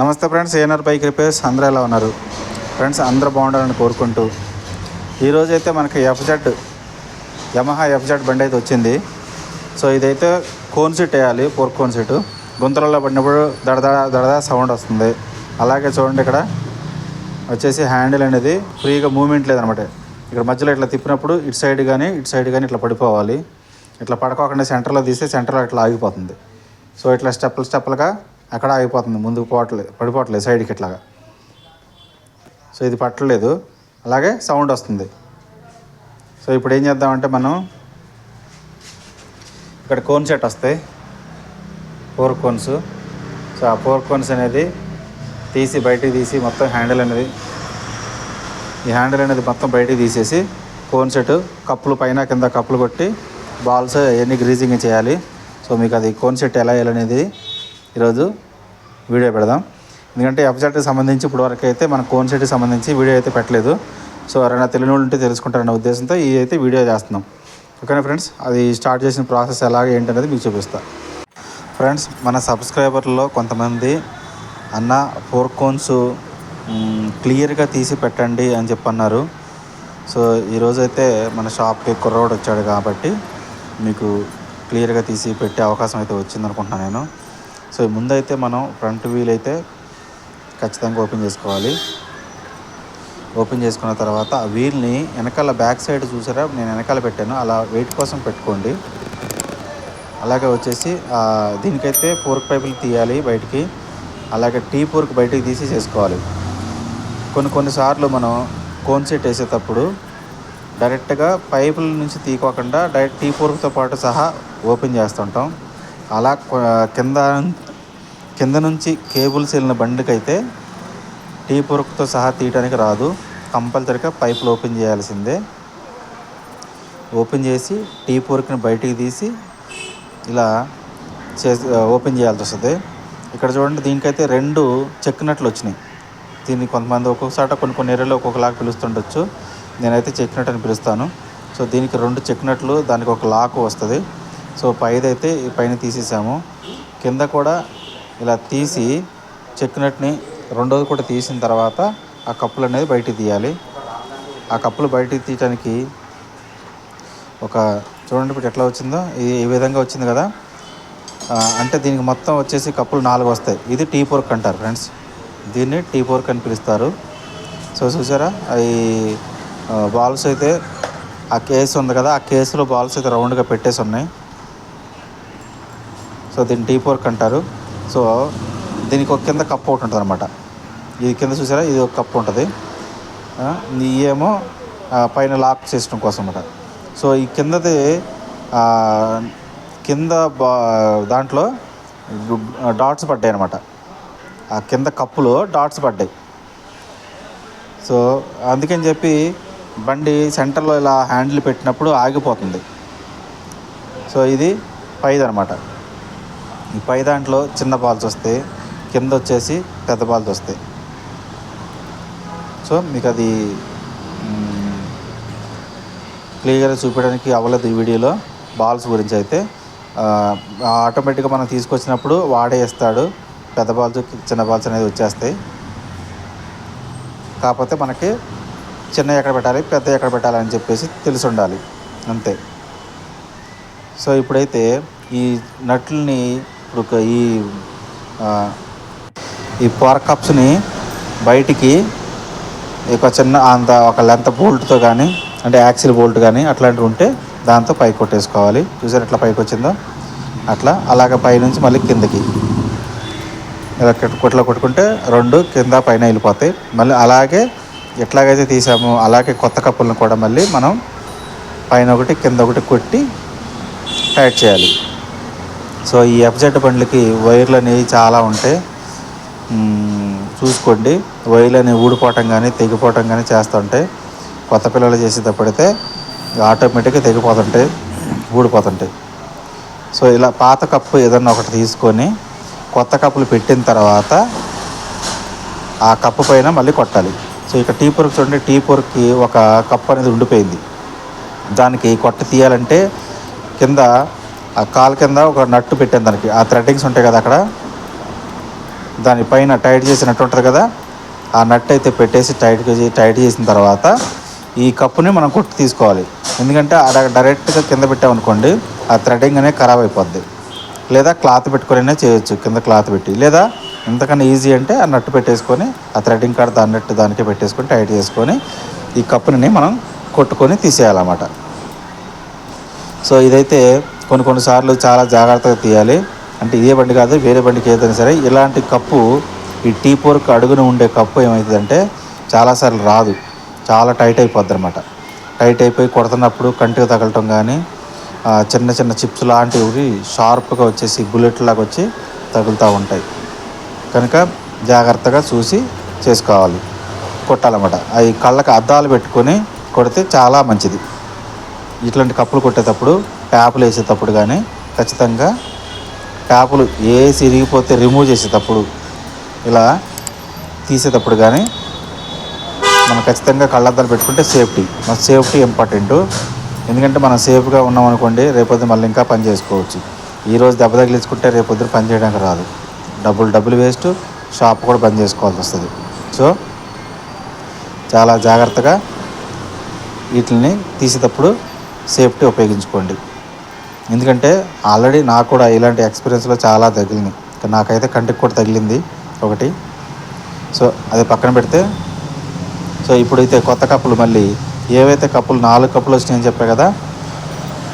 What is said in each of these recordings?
నమస్తే friends ANR bike repairs అందరూ ఎలా ఉన్నారు? ఫ్రెండ్స్ అందరూ బాగుండాలని కోరుకుంటూ ఈరోజు అయితే మనకి ఎఫ్జెడ్ యమహా ఎఫ్జెడ్ బండి అయితే వచ్చింది. సో ఇదైతే కోన్ సీట్ వేయాలి ఫోర్ కోన్ సీటు గుంతలలో పడినప్పుడు దడదడ దడదా సౌండ్ వస్తుంది. అలాగే చూడండి ఇక్కడ వచ్చేసి హ్యాండిల్ అనేది ఫ్రీగా మూమెంట్ లేదనమాట. ఇక్కడ మధ్యలో ఇట్లా తిప్పినప్పుడు ఇటు సైడ్ కానీ ఇటు సైడ్ కానీ ఇట్లా పడిపోవాలి. ఇట్లా పడుకోకుండా సెంటర్లో తీస్తే సెంటర్లో ఇట్లా ఆగిపోతుంది. సో ఇట్లా స్టెప్పులు స్టెప్పులుగా అక్కడ ఆగిపోతుంది ముందుకు పోవట్లేదు పడిపోవట్లేదు సైడ్కి ఇట్లాగా. సో ఇది పట్టలేదు. అలాగే సౌండ్ వస్తుంది. సో ఇప్పుడు ఏం చేద్దామంటే మనం ఇక్కడ కోన్ సెట్ వస్తాయి. Four cones. సో ఆ ఫోర్ కోన్స్ అనేది తీసి బయటికి తీసి మొత్తం హ్యాండిల్ అనేది ఈ హ్యాండిల్ అనేది మొత్తం బయటికి తీసేసి కోన్ సెట్ కప్పులు పైన కింద కప్పులు కొట్టి బాల్స్ అవన్నీ గ్రీజింగ్ చేయాలి. సో మీకు అది కోన్ సెట్ ఎలా వేయాలనేది ఈరోజు వీడియో పెడదాం. ఎందుకంటే ఎఫ్జెట్కి సంబంధించి ఇప్పుడు వరకు అయితే మన కోన్ సెట్కి సంబంధించి వీడియో అయితే పెట్టలేదు. సో ఎవరైనా తెలియని ఉంటే తెలుసుకుంటారన్న ఉద్దేశంతో ఇది అయితే వీడియో చేస్తున్నాం. ఓకేనా ఫ్రెండ్స్? అది స్టార్ట్ చేసిన ప్రాసెస్ ఎలాగ ఏంటనేది మీకు చూపిస్తా. ఫ్రెండ్స్ మన సబ్స్క్రైబర్లో కొంతమంది అన్న ఫోర్ కోన్స్ క్లియర్గా తీసి పెట్టండి అని చెప్పన్నారు. సో ఈరోజు అయితే మన షాప్కి కుర్రోడు వచ్చాడు కాబట్టి మీకు క్లియర్గా తీసి పెట్టే అవకాశం అయితే వచ్చింది అనుకుంటున్నాను నేను. సో ముందైతే మనం ఫ్రంట్ వీల్ అయితే ఖచ్చితంగా ఓపెన్ చేసుకోవాలి. ఓపెన్ చేసుకున్న తర్వాత ఆ వీల్ని వెనకాల బ్యాక్ సైడ్ చూసారా? నేను వెనకాల పెట్టాను. అలా వెయిట్ కోసం పెట్టుకోండి. అలాగే వచ్చేసి దీనికైతే పోర్క్ పైపులు తీయాలి బయటికి. అలాగే టీ పోర్క్ బయటికి తీసి చేసుకోవాలి. కొన్ని కొన్నిసార్లు మనం కోన్ సెట్ వేసేటప్పుడు డైరెక్ట్గా పైపుల నుంచి తీకోకుండా డైరెక్ట్ టీ పోర్క్తో పాటు సహా ఓపెన్ చేస్తుంటాం. అలా కింద కింద నుంచి కేబుల్స్ వెళ్ళిన బండికైతే టీ పొరుకుతో సహా తీయడానికి రాదు. కంపల్సరీగా పైపులు ఓపెన్ చేయాల్సిందే. ఓపెన్ చేసి టీ పొరుకుని బయటికి తీసి ఇలా చేసి ఓపెన్ చేయాల్సి వస్తుంది. ఇక్కడ చూడండి దీనికైతే రెండు చెక్కినట్లు వచ్చినాయి. దీన్ని కొంతమంది ఒక్కొక్కసాట కొన్ని కొన్ని ఏరియాలో ఒక్కొక్కలాగా పిలుస్తుండొచ్చు. నేనైతే చెక్కినట్టు అని పిలుస్తాను. సో దీనికి రెండు చెక్కినట్లు దానికి ఒక లాక్ వస్తుంది. సో పైదైతే పైన తీసేసాము. కింద కూడా ఇలా తీసి చెక్కినట్టుని రెండోది కూడా తీసిన తర్వాత ఆ కప్పులు అనేది బయటికి తీయాలి. ఆ కప్పులు బయటికి తీయటానికి ఒక చూడండి ఇప్పుడు ఎట్లా వచ్చిందో? ఇది ఈ విధంగా వచ్చింది కదా? అంటే దీనికి మొత్తం వచ్చేసి కప్పులు నాలుగు వస్తాయి. ఇది టీ పోర్క్ అంటారు ఫ్రెండ్స్. దీన్ని టీ పోర్క్ అని పిలుస్తారు. సో చూసారా? అవి బాల్స్ అయితే ఆ కేసు ఉంది కదా? ఆ కేసులో బాల్స్ అయితే రౌండ్గా పెట్టేసి ఉన్నాయి. సో దీన్ని టీ పోర్క్ అంటారు. సో దీనికి ఒక కింద కప్ ఒకటి ఉంటుంది అనమాట ఇది కింద చూసారా? ఇది ఒక కప్పు ఉంటుంది. ఆ, ఏమో పైన లాక్ చేయడం కోసం అనమాట సో ఈ కిందది కింద బా దాంట్లో డాట్స్ పడ్డాయి అనమాట ఆ కింద కప్పులో డాట్స్ పడ్డాయి. సో అందుకని చెప్పి బండి సెంటర్లో ఇలా హ్యాండిల్ పెట్టినప్పుడు ఆగిపోతుంది. సో ఇది పైదనమాట అనమాట పై దాంట్లో చిన్న బాల్స్ వస్తాయి కింద వచ్చేసి పెద్ద బాల్స్ వస్తాయి సో మీకు అది క్లియర్గా చూపించడానికి అవ్వలేదు ఈ వీడియోలో. బాల్స్ గురించి అయితే ఆటోమేటిక్గా మనం తీసుకొచ్చినప్పుడు వాడే ఇస్తాడు పెద్ద బాల్స్ చిన్న బాల్స్ అనేది వచ్చేస్తాయి. కాకపోతే మనకి చిన్న ఎక్కడ పెట్టాలి పెద్ద ఎక్కడ పెట్టాలి అని చెప్పేసి తెలిసి ఉండాలి. అంతే. సో ఇప్పుడైతే ఈ నట్లని ఇప్పుడు ఈ ఈ పవర్ కప్స్ని బయటికి ఒక చిన్న అంత ఒక లెంత్ బోల్ట్తో కానీ అంటే యాక్సిల్ బోల్ట్ కానీ అట్లాంటివి ఉంటే దాంతో పైకి కొట్టేసుకోవాలి. చూసారు ఎట్లా పైకి వచ్చిందో? అట్లా. అలాగ పైనుంచి మళ్ళీ కిందకి. ఇలా కొట్టు- కొట్లో కొట్టుకుంటే రెండు కింద పైన వెళ్ళిపోతాయి. మళ్ళీ అలాగే ఎట్లాగైతే తీసామో అలాగే కొత్త కప్పులను కూడా మళ్ళీ మనం పైన ఒకటి కింద ఒకటి కొట్టి టైట్ చేయాలి. సో ఈ ఎఫ్జెడ్ బండ్లకి వైర్లు అనేవి చాలా ఉంటాయి. చూసుకోండి. వైర్లు అనేవి ఊడిపోవటం కానీ తెగిపోవటం కానీ చేస్తుంటాయి. కొత్త పిల్లలు చేసేటప్పుడైతే ఆటోమేటిక్గా తెగిపోతుంటాయి ఊడిపోతుంటాయి. సో ఇలా పాత కప్పు ఏదన్నా ఒకటి తీసుకొని కొత్త కప్పులు పెట్టిన తర్వాత ఆ కప్పు పైన మళ్ళీ కొట్టాలి. సో ఇక టీ పొరకు చూడండి టీ పొరకి ఒక కప్పు అనేది ఉండిపోయింది. దానికి కొట్ట తీయాలంటే కింద ఆ కాలు కింద ఒక నట్టు పెట్టాను దానికి. ఆ థ్రెడ్డింగ్స్ ఉంటాయి కదా అక్కడ? దానిపైన టైట్ చేసినట్టు ఉంటుంది కదా? ఆ నట్ అయితే పెట్టేసి టైట్ టైట్ చేసిన తర్వాత ఈ కప్పుని మనం కొట్టి తీసుకోవాలి. ఎందుకంటే అక్కడ డైరెక్ట్గా కింద పెట్టామనుకోండి ఆ థ్రెడింగ్ అనేది ఖరాబ్ అయిపోద్ది. లేదా క్లాత్ పెట్టుకునే చేయొచ్చు కింద క్లాత్ పెట్టి. లేదా ఎంతకన్నా ఈజీ అంటే ఆ నట్టు పెట్టేసుకొని ఆ థ్రెడ్డింగ్ కార్డ్ దాని నట్టు దానికి పెట్టేసుకొని టైట్ చేసుకొని ఈ కప్పుని మనం కొట్టుకొని తీసేయాలన్నమాట. సో ఇదైతే కొన్ని కొన్నిసార్లు చాలా జాగ్రత్తగా తీయాలి. అంటే ఇదే బండి కాదు వేరే బండికి ఏదైనా సరే ఇలాంటి కప్పు ఈ టీ పోర్క్ అడుగున ఉండే కప్పు ఏమవుతుందంటే చాలాసార్లు రాదు. చాలా టైట్ అయిపోద్ది అనమాట టైట్ అయిపోయి కొడుతున్నప్పుడు కంటికి తగలటం కానీ చిన్న చిన్న చిప్స్ లాంటివి షార్ప్గా వచ్చేసి బుల్లెట్ లాగా వచ్చి తగులుతూ ఉంటాయి. కనుక జాగ్రత్తగా చూసి చేసుకోవాలి. కొట్టాలన్నమాట. అవి కళ్ళకి అద్దాలు పెట్టుకొని కొడితే చాలా మంచిది. ఇట్లాంటి కప్పులు కొట్టేటప్పుడు ట్యాపులు వేసేటప్పుడు కానీ ఖచ్చితంగా ట్యాపులు వేసి ఇరిగిపోతే రిమూవ్ చేసేటప్పుడు ఇలా తీసేటప్పుడు కానీ మనం ఖచ్చితంగా కళ్ళద్దాలు పెట్టుకుంటే సేఫ్టీ మన సేఫ్టీ ఇంపార్టెంట్ ఎందుకంటే మనం సేఫ్గా ఉన్నాం అనుకోండి రేపొద్దు మళ్ళీ ఇంకా పని చేసుకోవచ్చు. ఈరోజు దెబ్బ తగిలించుకుంటే రేపొద్దు పని చేయడానికి రాదు. డబ్బులు డబ్బులు వేస్ట్ షాప్ కూడా బంద్ చేసుకోవాల్సి వస్తుంది. సో చాలా జాగ్రత్తగా వీటిని తీసేటప్పుడు సేఫ్టీ ఉపయోగించుకోండి. ఎందుకంటే ఆల్రెడీ నాకు కూడా ఇలాంటి ఎక్స్పీరియన్స్లో చాలా తగిలింది నాకైతే కంటికి కూడా తగిలింది ఒకటి. సో అది పక్కన పెడితే సో ఇప్పుడైతే కొత్త కప్పులు మళ్ళీ ఏవైతే కప్పులు నాలుగు కప్పులు వచ్చినాయని చెప్పా కదా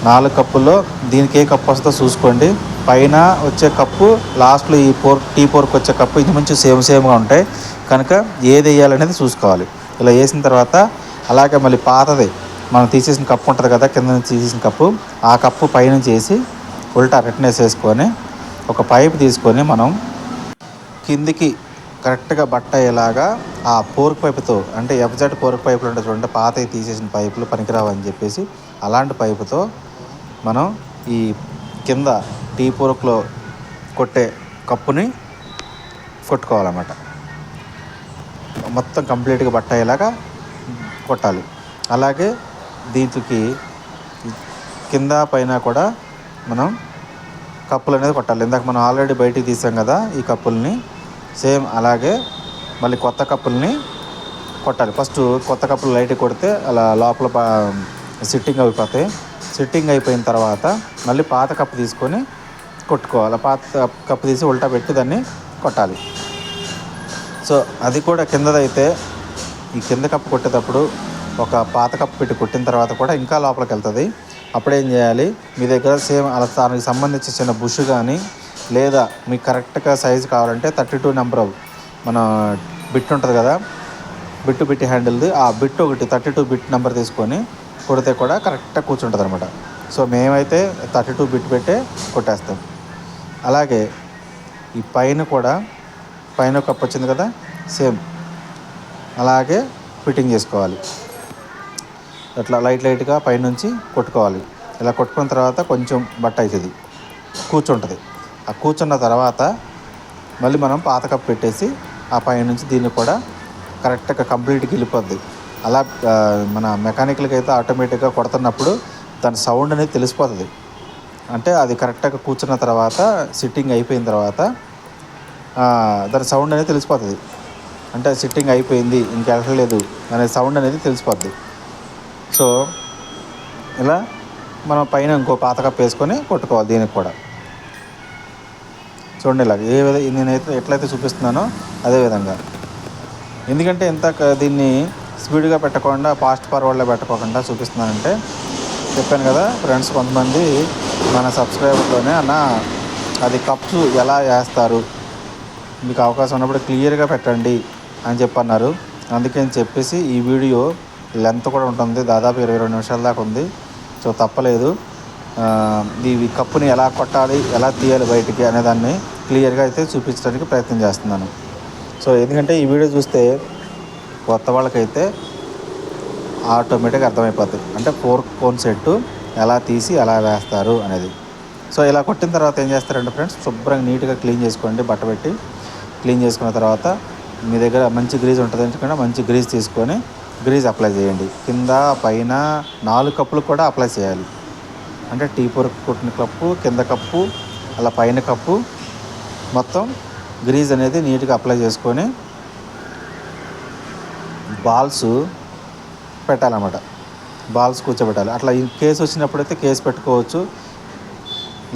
నాలుగు కప్పుల్లో దీనికి ఏ కప్పు వస్తుందో చూసుకోండి. పైన వచ్చే కప్పు లాస్ట్లో ఈ పోర్ టీ పోర్క్ వచ్చే కప్పు ఇది సేమ్ సేమ్గా ఉంటాయి. కనుక ఏది వేయాలనేది చూసుకోవాలి. ఇలా వేసిన తర్వాత అలాగే మళ్ళీ పాతది మనం తీసేసిన కప్పు ఉంటుంది కదా కింద నుంచి తీసేసిన కప్పు ఆ కప్పు పైన చేసి ఉల్టా రిటర్న్ వేసేసుకొని ఒక పైప్ తీసుకొని మనం కిందికి కరెక్ట్గా బట్ట అయ్యేలాగా ఆ పోర్క్ పైపుతో అంటే ఎఫ్జెడ్ పోర్క్ పైపులు ఉంటాయి చూడండి పాతవి తీసేసిన పైపులు పనికిరావు అని చెప్పేసి అలాంటి పైపుతో మనం ఈ కింద టీ పోర్క్లో కొట్టే కప్పుని కొట్టుకోవాలన్నమాట. మొత్తం కంప్లీట్గా బట్ట అయ్యేలాగా కొట్టాలి. అలాగే దీనికి కింద పైన కూడా మనం కప్పులు అనేది కొట్టాలి. ఇందాక మనం ఆల్రెడీ బయటికి తీసాం కదా ఈ కప్పుల్ని. సేమ్ అలాగే మళ్ళీ కొత్త కప్పుల్ని కొట్టాలి. ఫస్ట్ కొత్త కప్పులు లైట్ కొడితే అలా లోపల సిట్టింగ్ అయిపోతాయి. సిట్టింగ్ అయిపోయిన తర్వాత మళ్ళీ పాత కప్పు తీసుకొని కొట్టుకోవాలి. పాత కప్పు తీసి ఉల్టా పెట్టి దాన్ని కొట్టాలి. సో అది కూడా కిందదైతే ఈ కింద కప్పు కొట్టేటప్పుడు ఒక పాత కప్పు పెట్టి కొట్టిన తర్వాత కూడా ఇంకా లోపలికి వెళ్తుంది. అప్పుడు ఏం చేయాలి? మీ దగ్గర సేమ్ అలా దానికి సంబంధించి చిన్న బుష్ కానీ లేదా మీకు కరెక్ట్గా సైజు కావాలంటే థర్టీ టూ నెంబర్ మన బిట్ ఉంటుంది కదా? బిట్టు బిట్టి హ్యాండిల్ది ఆ బిట్ ఒకటి థర్టీ టూ బిట్ నెంబర్ తీసుకొని కొడితే కూడా కరెక్ట్గా కూర్చుంటుంది అనమాట సో మేమైతే థర్టీ టూ బిట్ పెట్టే కొట్టేస్తాం. అలాగే ఈ పైన కూడా పైన కప్పు వచ్చింది కదా? సేమ్. అలాగే ఫిట్టింగ్ చేసుకోవాలి. ఇట్లా లైట్ లైట్గా పైనుంచి కొట్టుకోవాలి. ఇలా కొట్టుకున్న తర్వాత కొంచెం బట్ట అవుతుంది. కూర్చుంటుంది. ఆ కూర్చున్న తర్వాత మళ్ళీ మనం పాత కప్పు పెట్టేసి ఆ పైనుంచి దీన్ని కూడా కరెక్ట్గా కంప్లీట్గా వెళ్ళిపోద్ది అలా మన మెకానికల్కి అయితే ఆటోమేటిక్గా కొడుతున్నప్పుడు దాని సౌండ్ అనేది తెలిసిపోతుంది. అంటే అది కరెక్ట్గా కూర్చున్న తర్వాత సిట్టింగ్ అయిపోయిన తర్వాత దాని సౌండ్ అనేది తెలిసిపోతుంది. అంటే సిట్టింగ్ అయిపోయింది ఇంకెళ్ళలేదు అనే సౌండ్ అనేది తెలిసిపోద్ది. సో ఇలా మనం పైన ఇంకో పాత కప్ వేసుకొని కొట్టుకోవాలి దీనికి కూడా. చూడండి ఇలా ఏ విధ నేనైతే ఎట్లయితే చూపిస్తున్నానో అదే విధంగా. ఎందుకంటే ఎంత దీన్ని స్పీడ్గా పెట్టకుండా ఫాస్ట్ ఫార్వర్డ్లో పెట్టకోకుండా చూపిస్తున్నానంటే చెప్పాను కదా ఫ్రెండ్స్ కొంతమంది మన సబ్స్క్రైబర్లోనే అన్న అది కప్స్ ఎలా వేస్తారు? మీకు అవకాశం ఉన్నప్పుడు క్లియర్గా పెట్టండి అని చెప్పన్నారు. అందుకని చెప్పేసి ఈ వీడియో లెంత్ కూడా ఉంటుంది దాదాపు ఇరవై రెండు నిమిషాల దాకా ఉంది. సో తప్పలేదు. ఆ, ఈ కప్పుని ఎలా కొట్టాలి ఎలా తీయాలి బయటికి అనే దాన్ని క్లియర్గా అయితే చూపించడానికి ప్రయత్నం చేస్తున్నాను. సో ఎందుకంటే ఈ వీడియో చూస్తే కొత్త వాళ్ళకైతే ఆటోమేటిక్గా అర్థమైపోతుంది అంటే ఫోర్ కోన్ సెట్ ఎలా తీసి ఎలా వేస్తారు అనేది. సో ఇలా కొట్టిన తర్వాత ఏం చేస్తారంటే ఫ్రెండ్స్ శుభ్రంగా నీట్గా క్లీన్ చేసుకోండి బట్ట పెట్టి క్లీన్ చేసుకున్న తర్వాత మీ దగ్గర మంచి గ్రీజ్ ఉంటుంది ఎందుకంటే మంచి గ్రీజ్ తీసుకొని గ్రీజ్ అప్లై చేయండి. కింద పైన నాలుగు కప్పులు కూడా అప్లై చేయాలి. అంటే టీ పొర కొట్టిన కప్పు కింద కప్పు అలా పైన కప్పు మొత్తం గ్రీజ్ అనేది నీట్గా అప్లై చేసుకొని బాల్స్ పెట్టాలన్నమాట. బాల్స్ కూర్చోబెట్టాలి. అట్లా కేసు వచ్చినప్పుడైతే కేసు పెట్టుకోవచ్చు.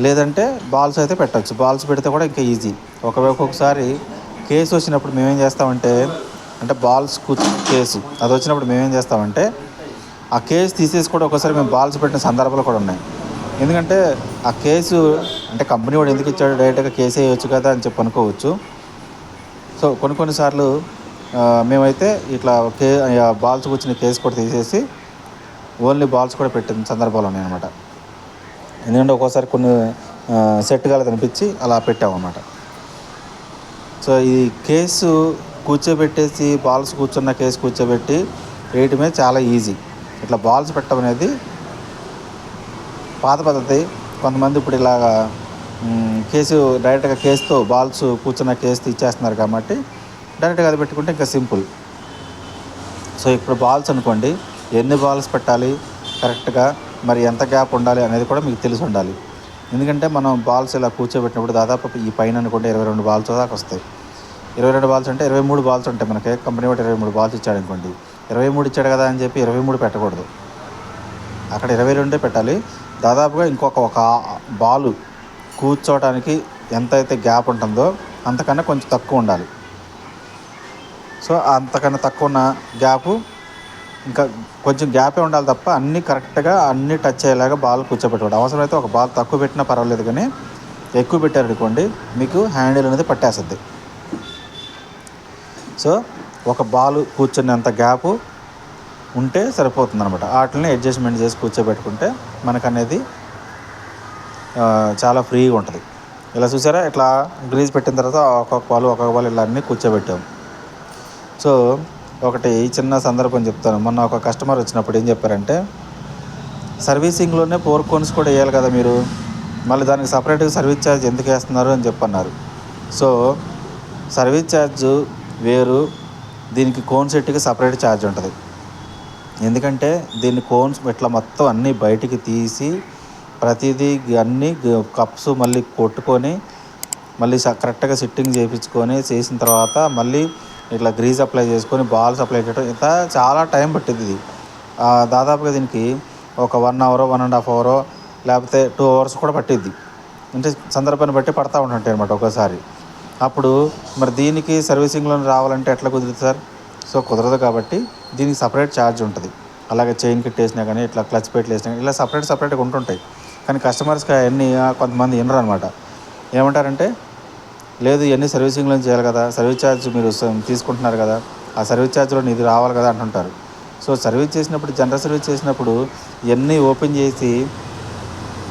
లేదంటే బాల్స్ అయితే పెట్టచ్చు. బాల్స్ పెడితే కూడా ఇంకా ఈజీ ఒకవేళ ఒక్కొక్కసారి కేసు వచ్చినప్పుడు మేమేం చేస్తామంటే అంటే బాల్స్ కూర్చుని కేసు అది వచ్చినప్పుడు మేమేం చేస్తామంటే ఆ కేసు తీసేసి కూడా ఒకసారి మేము బాల్స్ పెట్టిన సందర్భాలు కూడా ఉన్నాయి. ఎందుకంటే ఆ కేసు అంటే కంపెనీ వాడు ఎందుకు ఇచ్చాడు? డైరెక్ట్గా కేసు వేయవచ్చు కదా అని చెప్పి అనుకోవచ్చు. సో కొన్ని కొన్నిసార్లు మేమైతే ఇట్లా కే బాల్స్ కూర్చుని కేసు కూడా తీసేసి ఓన్లీ బాల్స్ కూడా పెట్టిన సందర్భాలు ఉన్నాయి అనమాట ఎందుకంటే ఒక్కోసారి కొన్ని సెట్ కాలేదనిపించి అలా పెట్టామన్నమాట. సో ఈ కేసు కూర్చోబెట్టేసి బాల్స్ కూర్చున్న కేసు కూర్చోబెట్టి వేయటమే చాలా ఈజీ. ఇట్లా బాల్స్ పెట్టడం అనేది పాత పద్ధతి. కొంతమంది ఇప్పుడు ఇలాగా కేసు డైరెక్ట్గా కేసుతో బాల్స్ కూర్చున్న కేసు ఇచ్చేస్తున్నారు కాబట్టి డైరెక్ట్గా అది పెట్టుకుంటే ఇంకా సింపుల్. సో ఇప్పుడు బాల్స్ అనుకోండి ఎన్ని బాల్స్ పెట్టాలి కరెక్ట్గా మరి ఎంత గ్యాప్ ఉండాలి అనేది కూడా మీకు తెలిసి ఉండాలి. ఎందుకంటే మనం బాల్స్ ఇలా కూర్చోబెట్టినప్పుడు దాదాపు ఈ పైన అనుకుంటే ఇరవై రెండు బాల్స్ దాకా వస్తాయి. ఇరవై రెండు బాల్స్ అంటే ఇరవై మూడు బాల్స్ ఉంటాయి మనకి. కంపెనీ ఒకటి ఇరవై మూడు బాల్స్ ఇచ్చాడు అనుకోండి. ఇరవై మూడు ఇచ్చాడు కదా అని చెప్పి ఇరవై మూడు పెట్టకూడదు. అక్కడ ఇరవై రెండే పెట్టాలి. దాదాపుగా ఇంకొక ఒక బాలు కూర్చోవడానికి ఎంత అయితే గ్యాప్ ఉంటుందో అంతకన్నా కొంచెం తక్కువ ఉండాలి. సో అంతకన్నా తక్కువ ఉన్న గ్యాపు ఇంకా కొంచెం గ్యాపే ఉండాలి తప్ప అన్నీ కరెక్ట్గా అన్నీ టచ్ అయ్యేలాగా బాల్ కూర్చోబెట్టుకోండి అవసరమైతే ఒక బాల్ తక్కువ పెట్టినా పర్వాలేదు కానీ ఎక్కువ పెట్టారనుకోండి మీకు హ్యాండిల్ అనేది పట్టేస్తుంది. సో ఒక బాల్ కూర్చునేంత గ్యాపు ఉంటే సరిపోతుంది అనమాట వాటిని అడ్జస్ట్మెంట్ చేసి కూర్చోబెట్టుకుంటే మనకు అనేది చాలా ఫ్రీగా ఉంటుంది. ఇలా చూసారా? ఇట్లా గ్రీజ్ పెట్టిన తర్వాత ఒక్కొక్క బాల్ ఒక్కొక్క బాల్ ఇలా అన్నీ కూర్చోబెట్టాం. సో ఒకటి చిన్న సందర్భం చెప్తాను. మొన్న ఒక కస్టమర్ వచ్చినప్పుడు ఏం చెప్పారంటే సర్వీసింగ్లోనే ఫోర్ కోన్స్ కూడా వేయాలి కదా మీరు? మళ్ళీ దానికి సపరేట్గా సర్వీస్ ఛార్జ్ ఎందుకు వేస్తున్నారు? అని చెప్పన్నారు. సో సర్వీస్ ఛార్జ్ వేరు దీనికి కోన్ సెట్కి సపరేట్ ఛార్జ్ ఉంటుంది. ఎందుకంటే దీన్ని కోన్స్ ఇట్లా మొత్తం అన్నీ బయటికి తీసి ప్రతిదీ అన్నీ కప్స్ మళ్ళీ కొట్టుకొని మళ్ళీ కరెక్ట్గా సిట్టింగ్ చేయించుకొని చేసిన తర్వాత మళ్ళీ ఇట్లా గ్రీజ్ అప్లై చేసుకొని బాల్స్ అప్లై చేయడం ఇంత చాలా టైం పట్టింది ఇది. దాదాపుగా దీనికి ఒక one hour one and half అవరో లేకపోతే టూ అవర్స్ కూడా పట్టిద్ది. అంటే సందర్భాన్ని బట్టి పడతా ఉంటుంటాయి అనమాట ఒకసారి. అప్పుడు మరి దీనికి సర్వీసింగ్లో రావాలంటే ఎట్లా కుదురుతుంది సార్? సో కుదరదు కాబట్టి దీనికి సపరేట్ ఛార్జ్ ఉంటుంది. అలాగే చైన్ కిట్ వేసినా కానీ ఇట్లా క్లచ్ పెట్లు వేసినా కానీ ఇలా సపరేట్ సపరేట్గా ఉంటుంటాయి. కానీ కస్టమర్స్కి అవన్నీ కొంతమంది వినరు అనమాట ఏమంటారంటే లేదు ఇవన్నీ సర్వీసింగ్లో చేయాలి కదా సర్వీస్ ఛార్జ్ మీరు తీసుకుంటున్నారు కదా ఆ సర్వీస్ ఛార్జ్లో ఇది రావాలి కదా అంటుంటారు. సో సర్వీస్ చేసినప్పుడు జనరల్ సర్వీస్ చేసినప్పుడు ఇవన్నీ ఓపెన్ చేసి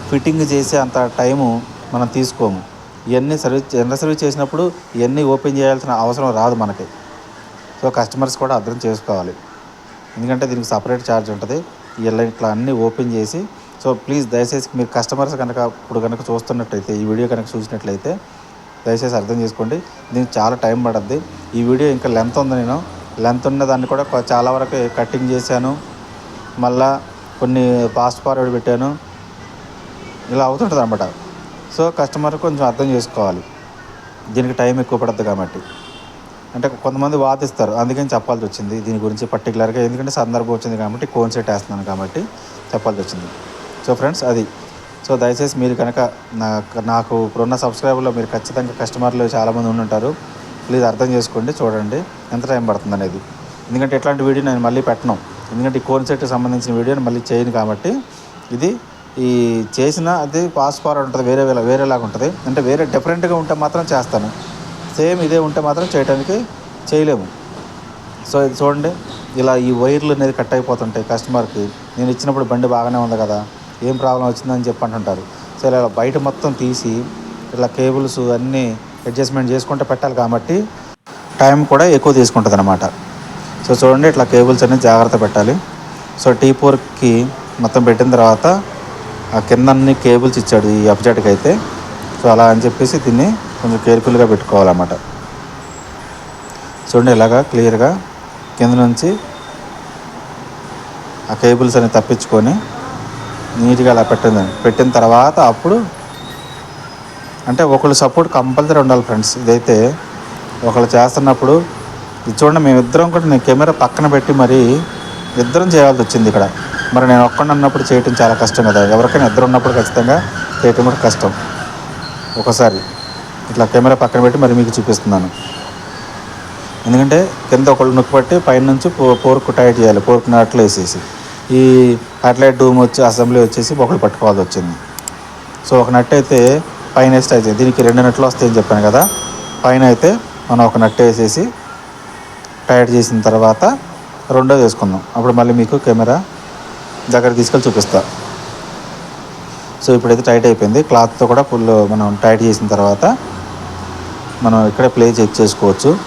ఫిట్టింగ్ చేసే అంత టైము మనం తీసుకోము. ఇవన్నీ సర్వీస్ జనరల్ సర్వీస్ చేసినప్పుడు ఇవన్నీ ఓపెన్ చేయాల్సిన అవసరం రాదు మనకి. సో కస్టమర్స్ కూడా అర్థం చేసుకోవాలి. ఎందుకంటే దీనికి సపరేట్ ఛార్జ్ ఉంటుంది. ఇలా ఇట్లా అన్నీ ఓపెన్ చేసి సో ప్లీజ్ దయచేసి మీరు కస్టమర్స్ కనుక ఇప్పుడు కనుక చూస్తున్నట్లయితే ఈ వీడియో కనుక చూసినట్లయితే దయచేసి అర్థం చేసుకోండి. దీనికి చాలా టైం పడద్ది. ఈ వీడియో ఇంకా లెంత్ ఉంది నేను. లెంత్ ఉన్న దాన్ని కూడా చాలా వరకు కటింగ్ చేశాను. మళ్ళా కొన్ని ఫాస్ట్ ఫార్వర్డ్ పెట్టాను. ఇలా అవుతుంటుంది అనమాట సో కస్టమర్ కొంచెం అర్థం చేసుకోవాలి. దీనికి టైం ఎక్కువ పడుతుంది కాబట్టి. అంటే కొంతమంది వాదిస్తారు. అందుకని చెప్పాల్సి వచ్చింది. దీని గురించి పర్టికులర్గా ఎందుకంటే సందర్భం వచ్చింది కాబట్టి కోన్ సెట్ వేస్తున్నాను కాబట్టి చెప్పాల్సి వచ్చింది. సో ఫ్రెండ్స్ అది. సో దయచేసి మీరు కనుక నాకు నాకు ఇప్పుడున్న సబ్స్క్రైబర్లో మీరు ఖచ్చితంగా కస్టమర్లు చాలామంది ఉండి ఉంటారు ప్లీజ్ అర్థం చేసుకోండి చూడండి. ఎంత టైం పడుతుంది అనేది. ఎందుకంటే ఇట్లాంటి వీడియో నేను మళ్ళీ పెట్టను. ఎందుకంటే ఈ కోన్ సెట్కి సంబంధించిన వీడియో మళ్ళీ చేయను కాబట్టి ఇది ఈ చేసిన అది పాస్ ఫార్వర్డ్ ఉంటుంది వేరే వేరేలాగా ఉంటుంది. అంటే వేరే డిఫరెంట్గా ఉంటే మాత్రం చేస్తాను. సేమ్ ఇదే ఉంటే మాత్రం చేయడానికి చేయలేము. సో ఇది చూడండి ఇలా ఈ వైర్లు అనేది కట్ అయిపోతుంటాయి కస్టమర్కి. నేను ఇచ్చినప్పుడు బండి బాగానే ఉంది కదా ఏం ప్రాబ్లం వచ్చిందని చెప్పి అంటుంటారు. సో ఇలా బయట మొత్తం తీసి ఇలా కేబుల్స్ అన్నీ అడ్జస్ట్మెంట్ చేసుకుంటే పెట్టాలి కాబట్టి టైం కూడా ఎక్కువ తీసుకుంటుంది అనమాట సో చూడండి ఇట్లా కేబుల్స్ అన్నీ జాగ్రత్త పెట్టాలి. సో టీ ఫోర్కి మొత్తం పెట్టిన తర్వాత ఆ కింద అన్ని కేబుల్స్ ఇచ్చాడు ఈ అప్జెట్కి అయితే. సో అలా అని చెప్పేసి దీన్ని కొంచెం కేర్ఫుల్గా పెట్టుకోవాలన్నమాట. చూడండి ఇలాగా క్లియర్గా కింద నుంచి ఆ కేబుల్స్ అని తప్పించుకొని నీట్గా అలా పెట్టింది. పెట్టిన తర్వాత అప్పుడు అంటే ఒకళ్ళు సపోర్ట్ కంపల్సరీ ఉండాలి ఫ్రెండ్స్. ఇదైతే ఒకళ్ళు చేస్తున్నప్పుడు ఇది చూడండి మేమిద్దరం కూడా నేను కెమెరా పక్కన పెట్టి మరి ఇద్దరం చేయాల్సి వచ్చింది ఇక్కడ. మరి నేను ఒక్కడిని ఉన్నప్పుడు చేయటం చాలా కష్టం కదా. ఎవరికైనా ఇద్దరు ఉన్నప్పుడు ఖచ్చితంగా చేయటం కూడా కష్టం. ఒకసారి ఇట్లా కెమెరా పక్కన పెట్టి మరి మీకు చూపిస్తున్నాను. ఎందుకంటే కింద ఒకళ్ళు నొక్కి పట్టి పైన నుంచి పో పోర్కు టైట్ చేయాలి. పోర్కు నాట్లు వేసేసి. ఈ అట్లైట్ డూమ్ వచ్చి అసెంబ్లీ వచ్చేసి ఒకళ్ళు పట్టుకోవాల్సి వచ్చింది. సో ఒక నట్టు అయితే పైన వేస్తే అయితే దీనికి రెండు నట్లు వస్తాయని చెప్పాను కదా. పైన అయితే మనం ఒక నట్టు వేసేసి టైట్ చేసిన తర్వాత రెండోది వేసుకుందాం. అప్పుడు మళ్ళీ మీకు కెమెరా దగ్గర తీసుకెళ్ళి చూపిస్తా. సో ఇప్పుడైతే టైట్ అయిపోయింది. క్లాత్తో కూడా ఫుల్ మనం టైట్ చేసిన తర్వాత మనం ఇక్కడే ప్లే చెక్ చేసుకోవచ్చు.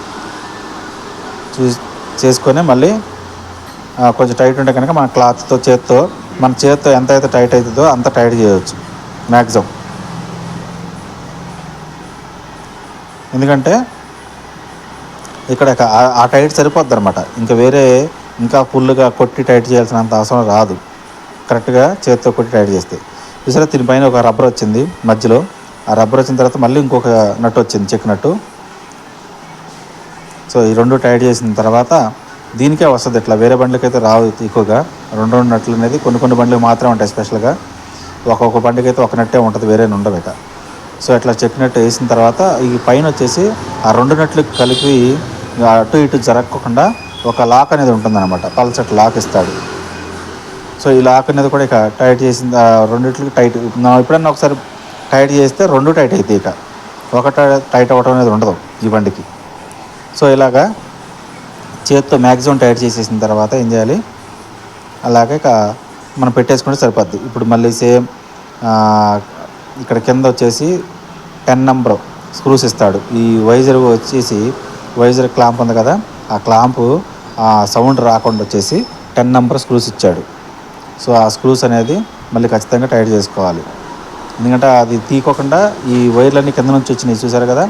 చూ చేసుకొని మళ్ళీ కొంచెం టైట్ ఉంటే కనుక మన క్లాత్తో చేత్తో మన చేత్తో ఎంత అయితే టైట్ అవుతుందో అంత టైట్ చేయవచ్చు. మ్యాక్సిమం ఎందుకంటే ఇక్కడ ఆ- ఆ టైట్ సరిపోద్ది అనమాట ఇంకా వేరే ఇంకా ఫుల్గా కొట్టి టైట్ చేయాల్సినంత అవసరం రాదు. కరెక్ట్గా చేతితో కొట్టి టైట్ చేస్తే. చూసారా దీనిపైన ఒక రబ్బర్ వచ్చింది మధ్యలో. ఆ రబ్బర్ వచ్చిన తర్వాత మళ్ళీ ఇంకొక నట్టు వచ్చింది చెక్ నట్టు. సో ఈ రెండు టైట్ చేసిన తర్వాత దీనికే వస్తుంది ఇట్లా. వేరే బండ్లకి అయితే రావు ఎక్కువగా. రెండు రెండు నట్లు అనేది కొన్ని కొన్ని బండ్లకు మాత్రమే ఉంటాయి స్పెషల్గా. ఒక్కొక్క బండికి అయితే ఒక నట్టే ఉంటుంది వేరే ఉండవు ఇక. సో ఇట్లా చెక్ నట్టు వేసిన తర్వాత ఈ పైన వచ్చేసి ఆ రెండు నట్లు కలిపి అటు ఇటు జరగకుండా ఒక లాక్ అనేది ఉంటుందన్నమాట. పల్సట్ లాక్ ఇస్తాడు. సో ఈ లాక్ అనేది కూడా ఇక టైట్ చేసిన రెండిట్లకి టైట్. ఎప్పుడన్నా ఒకసారి టైట్ చేస్తే రెండు టైట్ అవుతాయి ఇక. ఒక టైట్ అవ్వడం అనేది ఉండదు ఈ బండికి. సో ఇలాగా చేతితో మ్యాక్సిమం టైట్ చేసేసిన తర్వాత ఏం చేయాలి? అలాగే ఇక మనం పెట్టేసుకుంటే సరిపోద్ది. ఇప్పుడు మళ్ళీ సేమ్ ఇక్కడ కింద వచ్చేసి టెన్ నెంబర్ స్క్రూస్ ఇస్తాడు. ఈ వైజర్ వచ్చేసి వైజర్ క్లాంప్ ఉంది కదా ఆ క్లాంపు ఆ సౌండ్ రాకుండా వచ్చేసి టెన్ నెంబర్ స్క్రూస్ ఇచ్చాడు. సో ఆ స్క్రూస్ అనేది మళ్ళీ ఖచ్చితంగా టైట్ చేసుకోవాలి. ఎందుకంటే అది తీయకోకుండా ఈ వైర్లన్నీ కింద నుంచి వచ్చినాయి చూసారు కదా?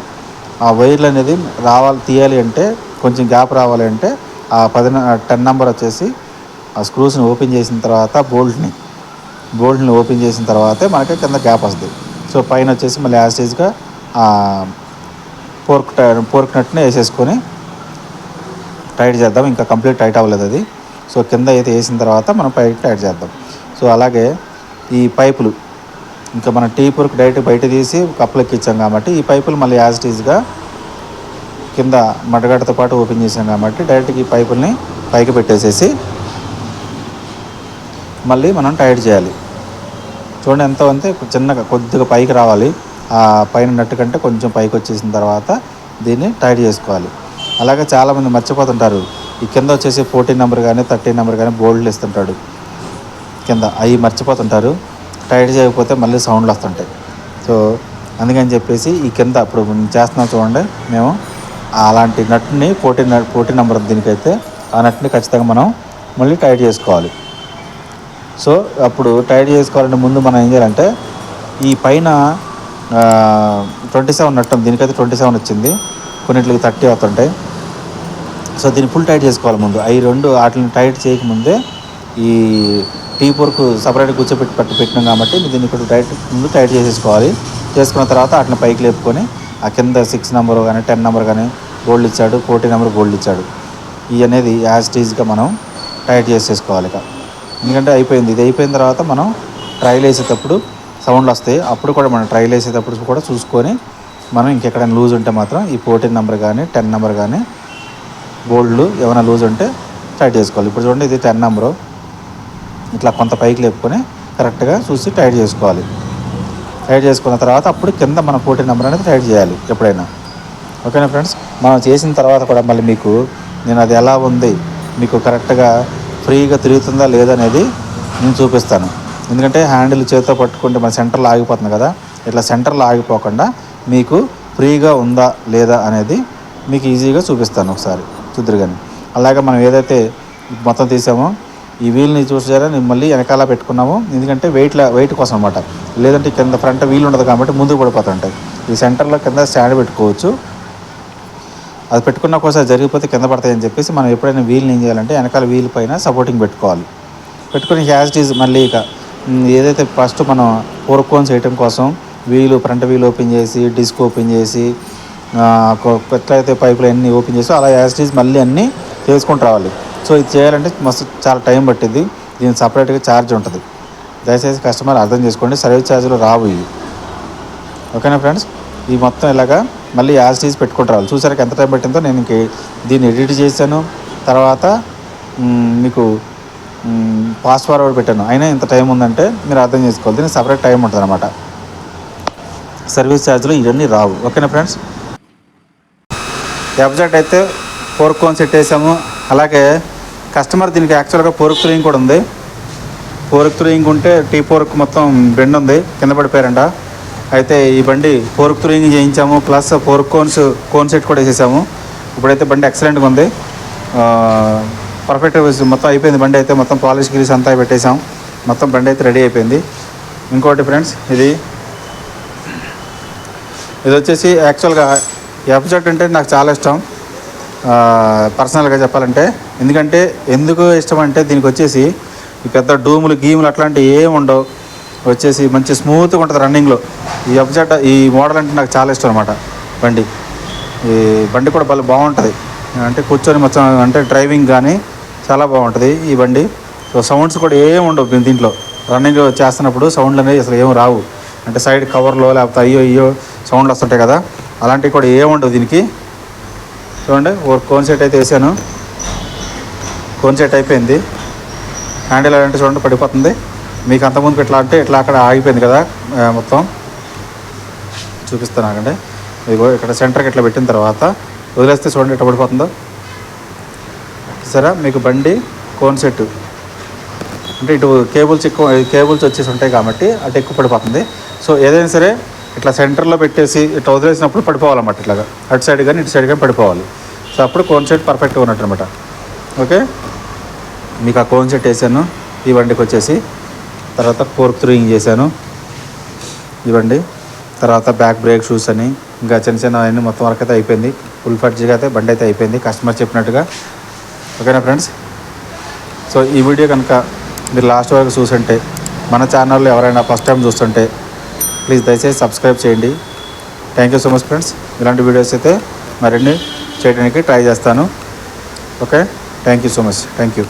ఆ వైర్లు అనేది రావాలి తీయాలి అంటే కొంచెం గ్యాప్ రావాలి అంటే ఆ పది టెన్ నెంబర్ వచ్చేసి ఆ స్క్రూస్ని ఓపెన్ చేసిన తర్వాత బోల్ట్ని బోల్ట్ని ఓపెన్ చేసిన తర్వాతే మనకి కింద గ్యాప్ వస్తుంది. సో పైన వచ్చేసి మళ్ళీ యాస్టేజ్గా పోర్క్ పోర్క్ నట్ని వేసేసుకొని టైట్ చేద్దాం. ఇంకా కంప్లీట్ టైట్ అవ్వలేదు అది. సో కింద అయితే వేసిన తర్వాత మనం పైకి యాడ్ చేద్దాం. సో అలాగే ఈ పైపులు ఇంకా మన టీ పొరకు డైరెక్ట్ బయట తీసి కప్పులకి ఇచ్చాం కాబట్టి ఈ పైపులు మళ్ళీ యాజ్ టీజ్గా కింద మడగడతో పాటు ఓపెన్ చేసాం కాబట్టి డైరెక్ట్గా ఈ పైపుల్ని పైకి పెట్టేసేసి మళ్ళీ మనం టైట్ చేయాలి. చూడండి ఎంత అంతే చిన్నగా కొద్దిగా పైకి రావాలి. ఆ పైన నట్టు కంటే కొంచెం పైకి వచ్చేసిన తర్వాత దీన్ని టైట్ చేసుకోవాలి. అలాగే చాలామంది మర్చిపోతుంటారు. ఈ కింద వచ్చేసి ఫోర్టీన్ నెంబర్ కానీ థర్టీన్ నెంబర్ కానీ బోల్డ్లు ఇస్తుంటాడు. కింద అవి మర్చిపోతుంటారు. టైట్ చేయకపోతే మళ్ళీ సౌండ్లు వస్తుంటాయి. సో అందుకని చెప్పేసి ఈ కింద ఇప్పుడు చేస్తున్నాం చూడండి. మేము అలాంటి నట్టుని ఫోర్టీన్ ఫోర్టీన్ నెంబర్ దీనికైతే ఆ నట్టుని ఖచ్చితంగా మనం మళ్ళీ టైట్ చేసుకోవాలి. సో అప్పుడు టైట్ చేసుకోవాలంటే ముందు మనం ఏం చేయాలంటే ఈ పైన ట్వంటీ సెవెన్ నట్టం దీనికైతే ట్వంటీ సెవెన్ వచ్చింది. కొన్నింటికి థర్టీ అవుతుంటాయి. సో దీన్ని ఫుల్ టైట్ చేసుకోవాలి ముందు. అవి రెండు వాటిని టైట్ చేయకముందే ఈ టీ పొరకు సపరేట్ కూర్చోపెట్టి పట్టు పెట్టినాం కాబట్టి దీన్ని ఇప్పుడు టైట్ ముందు టైట్ చేసేసుకోవాలి. చేసుకున్న తర్వాత వాటిని పైకి లేపుకొని ఆ కింద సిక్స్ నెంబర్ కానీ టెన్ నెంబర్ కానీ గోల్డ్ ఇచ్చాడు ఫోర్టీ నెంబర్ గోల్డ్ ఇచ్చాడు. ఇవి అనేది యాజ్ టీజ్గా మనం టైట్ చేసేసుకోవాలి ఇక. ఎందుకంటే అయిపోయింది. ఇది అయిపోయిన తర్వాత మనం ట్రైల్ వేసేటప్పుడు సౌండ్లు వస్తాయి. అప్పుడు కూడా మనం ట్రైల్ వేసేటప్పుడు కూడా చూసుకొని మనం ఇంకెక్కడైనా లూజ్ ఉంటే మాత్రం ఈ ఫోర్టీన్ నెంబర్ కానీ టెన్ నెంబర్ కానీ బోల్డ్లు ఏమైనా లూజ్ ఉంటే టైట్ చేసుకోవాలి. ఇప్పుడు చూడండి ఇది టెన్ నెంబరు. ఇట్లా కొంత పైకి లేపుకొని కరెక్ట్గా చూసి టైట్ చేసుకోవాలి. టైట్ చేసుకున్న తర్వాత అప్పుడు కింద మన ఫోర్టీన్ నెంబర్ అనేది టైట్ చేయాలి ఎప్పుడైనా. ఓకేనా ఫ్రెండ్స్? మనం చేసిన తర్వాత కూడా మళ్ళీ మీకు నేను అది ఎలా ఉంది మీకు కరెక్ట్గా ఫ్రీగా తిరుగుతుందా లేదా అనేది నేను చూపిస్తాను. ఎందుకంటే హ్యాండిల్ చేతితో పట్టుకుంటే మన సెంటర్లో ఆగిపోతుంది కదా ఇట్లా సెంటర్లో ఆగిపోకుండా మీకు ఫ్రీగా ఉందా లేదా అనేది మీకు ఈజీగా చూపిస్తాను ఒకసారి. చూద్దరు కానీ. అలాగే మనం ఏదైతే మొత్తం తీసామో ఈ వీల్ని చూసారా? నేను మళ్ళీ వెనకాల పెట్టుకున్నాము. ఎందుకంటే వెయిట్ వెయిట్ కోసం అనమాట లేదంటే కింద ఫ్రంట్ వీల్ ఉండదు కాబట్టి ముందుకు పడిపోతుంటాయి ఈ సెంటర్లో కింద స్టాండ్ పెట్టుకోవచ్చు. అది పెట్టుకున్న ఒకసారి జరిగిపోతే కింద పడతాయని చెప్పేసి మనం ఎప్పుడైనా వీల్ని ఏం చేయాలంటే వెనకాల వీల్ పైన సపోర్టింగ్ పెట్టుకోవాలి. పెట్టుకుని హ్యాస్ ఈజ్ మళ్ళీ ఇక ఏదైతే ఫస్ట్ మనం ఫోర్ కోన్స్ వేయటం కోసం వీలు ఫ్రంట్ వీల్ ఓపెన్ చేసి డిస్క్ ఓపెన్ చేసి ఎట్లయితే పైపులు అన్నీ ఓపెన్ చేసి అలా యాసిటీస్ మళ్ళీ అన్నీ చేసుకుంటూ రావాలి. సో ఇది చేయాలంటే మస్తు చాలా టైం పట్టింది దీనికి సపరేట్గా ఛార్జ్ ఉంటుంది. దయచేసి కస్టమర్ అర్థం చేసుకోండి. సర్వీస్ ఛార్జీలు రావు ఇవి. ఓకేనా ఫ్రెండ్స్? ఈ మొత్తం ఇలాగా మళ్ళీ యాజ్ పెట్టుకుంటూ రావాలి. చూసారా ఎంత టైం పట్టిందో నేను ఇంక దీన్ని ఎడిట్ చేశాను. తర్వాత మీకు పాస్వర్డ్ పెట్టాను. అయినా ఇంత టైం ఉందంటే మీరు అర్థం చేసుకోవాలి. దీనికి సపరేట్ టైం ఉంటుంది అనమాట సర్వీస్ ఛార్జీలు ఇవన్నీ రావు. ఓకేనా ఫ్రెండ్స్? ఎఫ్జెట్ అయితే ఫోర్క్ కోన్ సెట్ వేసాము అలాగే కస్టమర్ దీనికి యాక్చువల్గా పోరుకు త్రూయింగ్ కూడా ఉంది. పోరుకు త్రూయింగ్ ఉంటే టీ పోరుకు మొత్తం బెండ్ ఉంది కింద పడిపోయారంట. అయితే ఈ బండి పోరుకు త్రూయింగ్ చేయించాము plus four cones cone set కూడా వేసేసాము ఇప్పుడైతే బండి ఎక్సలెంట్గా ఉంది. పర్ఫెక్ట్ మొత్తం అయిపోయింది బండి అయితే మొత్తం పాలిష్ గిరీస్ అంతా పెట్టేసాం. మొత్తం బండి అయితే రెడీ అయిపోయింది. ఇంకోటి ఫ్రెండ్స్ ఇది ఇది వచ్చేసి యాక్చువల్గా ఎఫ్జెట్ అంటే నాకు చాలా ఇష్టం. పర్సనల్గా చెప్పాలంటే. ఎందుకంటే ఎందుకు ఇష్టం అంటే దీనికి వచ్చేసి ఈ పెద్ద డూములు గీములు అట్లాంటివి ఏమి ఉండవు. వచ్చేసి మంచి స్మూత్గా ఉంటుంది రన్నింగ్లో ఈ ఎఫ్జెట్ ఈ మోడల్ అంటే నాకు చాలా ఇష్టం అనమాట బండి. ఈ బండి కూడా భలే బాగుంటుంది. అంటే కూర్చొని మొత్తం అంటే డ్రైవింగ్ కానీ చాలా బాగుంటుంది ఈ బండి. సో సౌండ్స్ కూడా ఏమి ఉండవు దీంట్లో. రన్నింగ్ చేస్తున్నప్పుడు సౌండ్లు అనేవి అసలు ఏమి రావు. అంటే సైడ్ కవర్లో లేకపోతే అయ్యో అయ్యో సౌండ్లు వస్తుంటాయి కదా. అలాంటివి కూడా ఏముండవు దీనికి. చూడండి ఓ కోన్ సెట్ అయితే వేసాను. కోన్ సెట్ అయిపోయింది. హ్యాండిల్ అంటే చూడండి పడిపోతుంది. మీకు అంతకుముందు ఇట్లా అంటే ఇట్లా అక్కడ ఆగిపోయింది కదా మొత్తం. చూపిస్తాను ఆగండి. ఇదిగో ఇక్కడ సెంటర్కి ఇట్లా పెట్టిన తర్వాత వదిలేస్తే చూడండి ఇట్లా పడిపోతుందో. సరే మీకు బండి కోన్ సెట్. అంటే ఇటు కేబుల్స్ ఎక్కువ కేబుల్స్ వచ్చేసి ఉంటాయి కాబట్టి అటు ఎక్కువ పడిపోతుంది. సో ఏదైనా సరే ఇట్లా సెంటర్లో పెట్టేసి ఇట్లా వదిలేసినప్పుడు పడిపోవాలన్నమాట ఇట్లాగా. అటు సైడ్ కానీ ఇటు సైడ్ కానీ పడిపోవాలి. సో అప్పుడు కోన్ సెట్ పర్ఫెక్ట్గా ఉన్నట్టు అనమాట ఓకే? మీకు ఆ కోన్ సెట్ వేసాను. ఈ బండికి వచ్చేసి తర్వాత ఫోర్క్ త్రూయింగ్ చేశాను. ఇవ్వండి తర్వాత బ్యాక్ బ్రేక్ షూస్ అని. ఇంకా చిన్న చిన్న అన్నీ మొత్తం వరకు అయితే అయిపోయింది. ఫుల్ ఫర్జీగా అయితే బండి అయితే అయిపోయింది. కస్టమర్ చెప్పినట్టుగా. ఓకేనా ఫ్రెండ్స్ సో ఈ వీడియో కనుక మీరు లాస్ట్ వరకు చూసుంటే మన ఛానల్లో ఎవరైనా ఫస్ట్ టైం చూస్తుంటే ప్లీజ్ దయచేసి సబ్స్క్రైబ్ చేయండి. Thank you so much friends ఇలాంటి వీడియోస్ అయితే మరిన్ని చేయడానికి ట్రై చేస్తాను. Okay thank you so much thank you